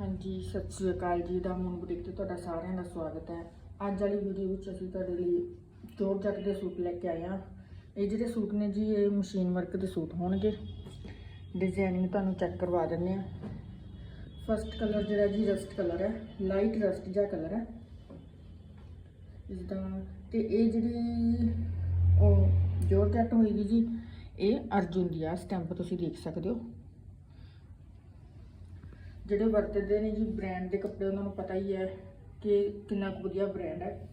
ਹਾਂਜੀ, ਸਤਿ ਸ਼੍ਰੀ ਅਕਾਲ ਜੀ। ਦਾ ਮੂਨ ਬੁਟੀਕ ਤੇ ਤੁਹਾਡਾ ਸਾਰਿਆਂ ਦਾ ਸਵਾਗਤ ਹੈ। ਅੱਜ ਵਾਲੀ ਵੀਡੀਓ ਵਿੱਚ ਅਸੀਂ ਤੁਹਾਡੇ ਲਈ ਜੋਰ ਜੱਟ ਦੇ ਸੂਟ ਲੈ ਕੇ ਆਏ ਹਾਂ। ਇਹ ਜਿਹੜੇ ਸੂਟ ਨੇ ਜੀ, ਇਹ ਮਸ਼ੀਨ ਵਰਕ ਦੇ ਸੂਟ ਹੋਣਗੇ। ਡਿਜ਼ਾਈਨਿੰਗ ਤੁਹਾਨੂੰ ਚੈੱਕ ਕਰਵਾ ਦਿੰਦੇ ਆ ਫਸਟ ਕਲਰ ਜਿਹੜਾ ਜੀ ਰਸਟ ਕਲਰ ਹੈ। ਲਾਈਟ ਰਸਟ ਜਿਹਾ ਕਲਰ ਹੈ। ਇਸ ਦਾ ਤੇ ਇਹ ਜਿਹੜੀ ਉਹ ਜੋਰ ਜੱਟ ਹੋਏਗੀ ਜੀ, ਇਹ ਅਰਜੁਨ ਦੀ ਆ। ਸਟੈਂਪ ਤੁਸੀਂ ਦੇਖ ਸਕਦੇ ਹੋ। ਜਿਹੜੇ ਵਰਤਦੇ ਨੇ ਜੀ ਬ੍ਰਾਂਡ ਦੇ ਕੱਪੜੇ, ਉਹਨਾਂ ਨੂੰ ਪਤਾ ਹੀ ਹੈ ਕਿ ਕਿੰਨਾ ਕੁ ਵਧੀਆ ਬ੍ਰਾਂਡ ਹੈ।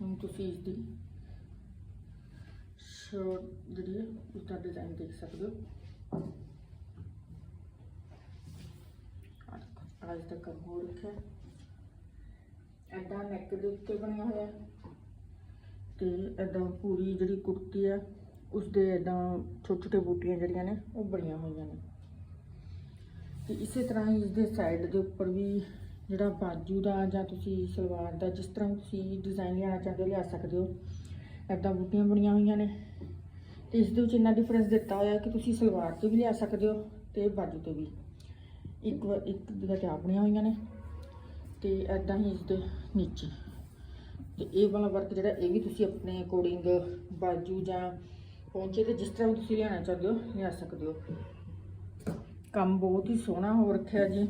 ਹੁਣ ਤੁਸੀਂ ਇਸ ਦੀ ਸ਼ਰਟ ਜਿਹੜੀ ਹੈ, ਉਸ ਦਾ ਡਿਜ਼ਾਈਨ ਦੇਖ ਸਕਦੇ ਹੋ। ਅੱਜ ਤੱਕ ਕੰਮ ਹੋ ਰੱਖਿਆ ਐਡਾ ਨੈਕ ਦੇ ਉੱਤੇ ਬਣਿਆ ਹੋਇਆ ਹੈ ਤੇ ਐਦਾਂ ਪੂਰੀ ਜਿਹੜੀ ਕੁੜਤੀ ਹੈ ਉਸ ਦੇ ਐਦਾਂ ਛੋਟੇ ਛੋਟੇ ਬੂਟੀਆਂ ਜਿਹੜੀਆਂ ਨੇ, ਉਹ ਬਣੀਆਂ ਹੋਈਆਂ ਨੇ। ਤੇ ਇਸੇ ਤਰ੍ਹਾਂ ਹੀ ਇਸ ਦੇ ਸਾਈਡ ਦੇ ਉੱਪਰ ਵੀ ਜਿਹੜਾ ਬਾਜੂ ਦਾ ਜਾਂ ਤੁਸੀਂ ਸਲਵਾਰ ਦਾ ਜਿਸ ਤਰ੍ਹਾਂ ਤੁਸੀਂ ਡਿਜ਼ਾਈਨ ਲਿਆਉਣਾ ਚਾਹੁੰਦੇ ਹੋ, ਲਿਆ ਸਕਦੇ ਹੋ। ਐਦਾਂ ਬੂਟੀਆਂ ਬਣੀਆਂ ਹੋਈਆਂ ਨੇ। ਤੇ ਇਸ ਦੇ ਵਿੱਚ ਇੰਨਾ ਡਿਫਰੈਂਸ ਦਿੱਤਾ ਹੋਇਆ ਕਿ ਤੁਸੀਂ ਸਲਵਾਰ ਤੇ ਵੀ ਲਿਆ ਸਕਦੇ ਹੋ ਤੇ ਬਾਜੂ ਤੇ ਵੀ। ਇੱਕ ਵ- ਇੱਕ ਜਗ੍ਹਾ ਤੇ ਬਣੀਆਂ ਹੋਈਆਂ ਨੇ ਤੇ ਐਦਾਂ ਹੀ ਇਸ ਦੇ ਨੀਚੇ। ਤੇ ਇਹ ਵਾਲਾ ਵਰਕ ਜਿਹੜਾ ਇਹ ਵੀ ਤੁਸੀਂ ਆਪਣੇ ਅਕੋਰਡਿੰਗ ਬਾਜੂ ਜਾਂ ਪਹੁੰਚੇ ਤੇ ਜਿਸ ਤਰ੍ਹਾਂ ਵੀ ਤੁਸੀਂ ਲਿਆਉਣਾ ਚਾਹੁੰਦੇ ਹੋ, ਲਿਆ ਸਕਦੇ ਹੋ। ਕੰਮ ਬਹੁਤ ਹੀ ਸੋਹਣਾ ਹੋ ਰੱਖਿਆ ਜੀ।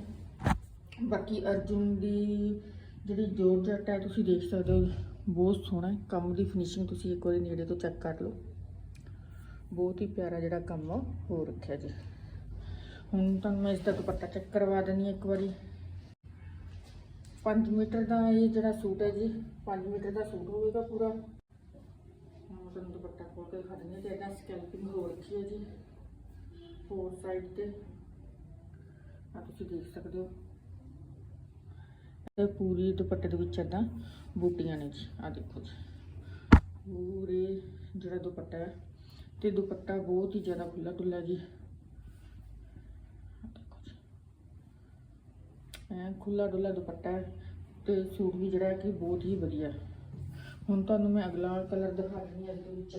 ਬਾਕੀ ਅਰਜੁਨ ਦੀ ਜਿਹੜੀ ਜੋਰਜਟ ਹੈ, ਤੁਸੀਂ ਦੇਖ ਸਕਦੇ ਹੋ ਬਹੁਤ ਸੋਹਣਾ ਹੈ। ਕੰਮ ਦੀ ਫਿਨਿਸ਼ਿੰਗ ਤੁਸੀਂ ਇੱਕ ਵਾਰੀ ਨੇੜੇ ਤੋਂ ਚੈੱਕ ਕਰ ਲਓ। ਬਹੁਤ ਹੀ ਪਿਆਰਾ ਜਿਹੜਾ ਕੰਮ ਆ ਹੋ ਰੱਖਿਆ ਜੀ। ਹੁਣ ਤੁਹਾਨੂੰ ਮੈਂ ਇਸ ਦਾ ਦੁਪੱਟਾ ਚੈੱਕ ਕਰਵਾ ਦਿੰਦੀ ਹਾਂ ਇੱਕ ਵਾਰੀ। 5 ਮੀਟਰ ਦਾ ਇਹ ਜਿਹੜਾ ਸੂਟ ਹੈ ਜੀ 5 ਮੀਟਰ ਦਾ ਸੂਟ ਹੋਵੇਗਾ ਪੂਰਾ। ਹੁਣ ਤੁਹਾਨੂੰ ਦੁਪੱਟਾ ਖੋਲ ਕੇ ਦਿਖਾ ਦਿੰਦੀ ਤੇ ਇਹਦਾ ਸਕੈਲਪਿੰਗ ਹੋ ਰੱਖੀ ਹੈ ਜੀ ਫੋਰ ਸਾਈਡ ਤੇ। ਆ ਤੁਸੀਂ ਦੇਖ ਸਕਦੇ ਹੋ। ਇਹ ਪੂਰੀ ਦੁਪੱਟੇ ਦੇ ਵਿੱਚ ਏਦਾਂ ਬੂਟੀਆਂ ਨੇ ਜੀ ਆ ਦੇਖੋ ਜੀ। ਪੂਰੇ ਜਿਹੜਾ ਦੁਪੱਟਾ ਹੈ, ਤੇ ਦੁਪੱਟਾ ਬਹੁਤ ਹੀ ਜ਼ਿਆਦਾ ਖੁੱਲਾ ਡੁੱਲਾ ਜੀ ਦੇਖੋ ਜੀ। ਐ ਖੁੱਲਾ ਡੁੱਲਾ ਦੁਪੱਟਾ ਹੈ, ਤੇ ਸੂਟ ਵੀ ਜਿਹੜਾ ਹੈ ਕਿ ਬਹੁਤ ਹੀ ਵਧੀਆ। ਹੁਣ ਤੁਹਾਨੂੰ ਮੈਂ ਅਗਲਾ ਕਲਰ ਦਿਖਾ ਦਿੰਦੀ ਹਾਂ ਇਸ ਦੇ ਵਿੱਚ।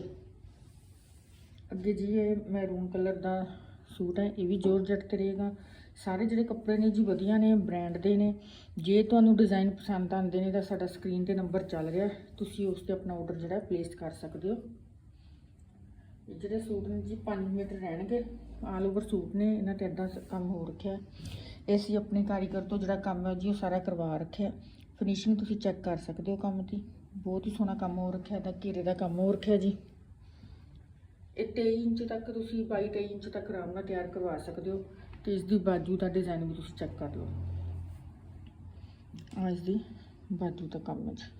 ਅੱਗੇ ਜੀ ਇਹ ਮੈਰੂਨ ਕਲਰ ਦਾ ਸੂਟ ਹੈ, ਇਹ ਵੀ ਜੋਰਜਟ ਤੇ ਰਹੇਗਾ ਸਾਰੇ ਜਿਹੜੇ ਕੱਪੜੇ ਨੇ ਜੀ ਵਧੀਆ ਨੇ ਬ੍ਰਾਂਡ ਦੇ ਨੇ। ਜੇ ਤੁਹਾਨੂੰ ਡਿਜ਼ਾਈਨ ਪਸੰਦ ਆਉਂਦੇ ਨੇ ਤਾਂ ਸਾਡਾ ਸਕਰੀਨ ਤੇ ਨੰਬਰ ਚੱਲ ਰਿਹਾ ਤੁਸੀਂ ਉਸ ਤੇ ਆਪਣਾ ਆਰਡਰ ਜਿਹੜਾ ਪਲੇਸ ਕਰ ਸਕਦੇ ਹੋ। ਇਹ ਜਿਹੜੇ ਸੂਟ ਨੇ ਜੀ 5 ਮੀਟਰ ਰਹਿਣਗੇ। ਆਲ ਓਵਰ ਸੂਟ ਨੇ, ਇਹਨਾਂ ਤੇ ਇਦਾਂ ਕੰਮ ਹੋ ਰੱਖਿਆ ਇਹ ਅਸੀਂ ਆਪਣੇ ਕਾਰੀਗਰ ਤੋਂ ਜਿਹੜਾ ਕੰਮ ਹੈ ਜੀ, ਉਹ ਸਾਰਾ ਕਰਵਾ ਰੱਖਿਆ ਫਿਨਿਸ਼ਿੰਗ ਤੁਸੀਂ ਚੈੱਕ ਕਰ ਸਕਦੇ ਹੋ ਕੰਮ ਦੀ। ਬਹੁਤ ਹੀ ਸੋਹਣਾ ਕੰਮ ਹੋ ਰੱਖਿਆ ਦਾ ਘੇਰੇ ਦਾ ਕੰਮ ਹੋ ਰੱਖਿਆ ਜੀ। ਇਹ 23 ਇੰਚ ਤੱਕ ਤੁਸੀਂ 22 23 ਇੰਚ ਤੱਕ ਆਰਾਮ ਨਾਲ ਤਿਆਰ ਕਰਵਾ ਸਕਦੇ ਹੋ ਤੇ ਇਸ ਦੀ ਬਾਜੂ ਦਾ ਡਿਜ਼ਾਈਨ ਵੀ ਤੁਸੀਂ ਚੈੱਕ ਕਰ ਲਓ। ਆ ਇਸ ਦੀ ਬਾਜੂ ਦਾ ਕੰਮ ਹੈ ਜੀ।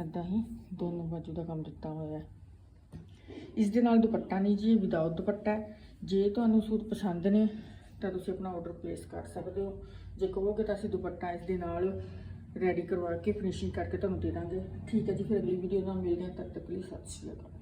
ਏਦਾਂ ਹੀ ਦੋਨੋਂ ਬਾਜੂ ਦਾ ਕੰਮ ਦਿੱਤਾ ਹੋਇਆ ਹੈ। ਇਸ ਦੇ ਨਾਲ ਦੁਪੱਟਾ ਨਹੀਂ ਜੀ ਵਿਦਆਊਟ ਦੁਪੱਟਾ ਜੇ ਤੁਹਾਨੂੰ ਸੂਟ ਪਸੰਦ ਨੇ ਤਾਂ ਤੁਸੀਂ ਆਪਣਾ ਆਰਡਰ ਪਲੇਸ ਕਰ ਸਕਦੇ ਹੋ। ਜੇ ਕਹੋਗੇ ਤਾਂ ਅਸੀਂ ਦੁਪੱਟਾ ਇਸ ਦੇ ਨਾਲ ਰੈਡੀ ਕਰਵਾ ਕੇ ਫਿਨਿਸ਼ਿੰਗ ਕਰਕੇ ਤੁਹਾਨੂੰ ਦੇ ਦਾਂਗੇ। ਠੀਕ ਹੈ ਜੀ, ਫਿਰ ਅਗਲੀ ਵੀਡੀਓ ਨਾਲ ਮਿਲਦੇ ਹਾਂ, ਤਦ ਤੱਕ ਲਈ ਸਤਿ ਸ਼੍ਰੀ ਅਕਾਲ।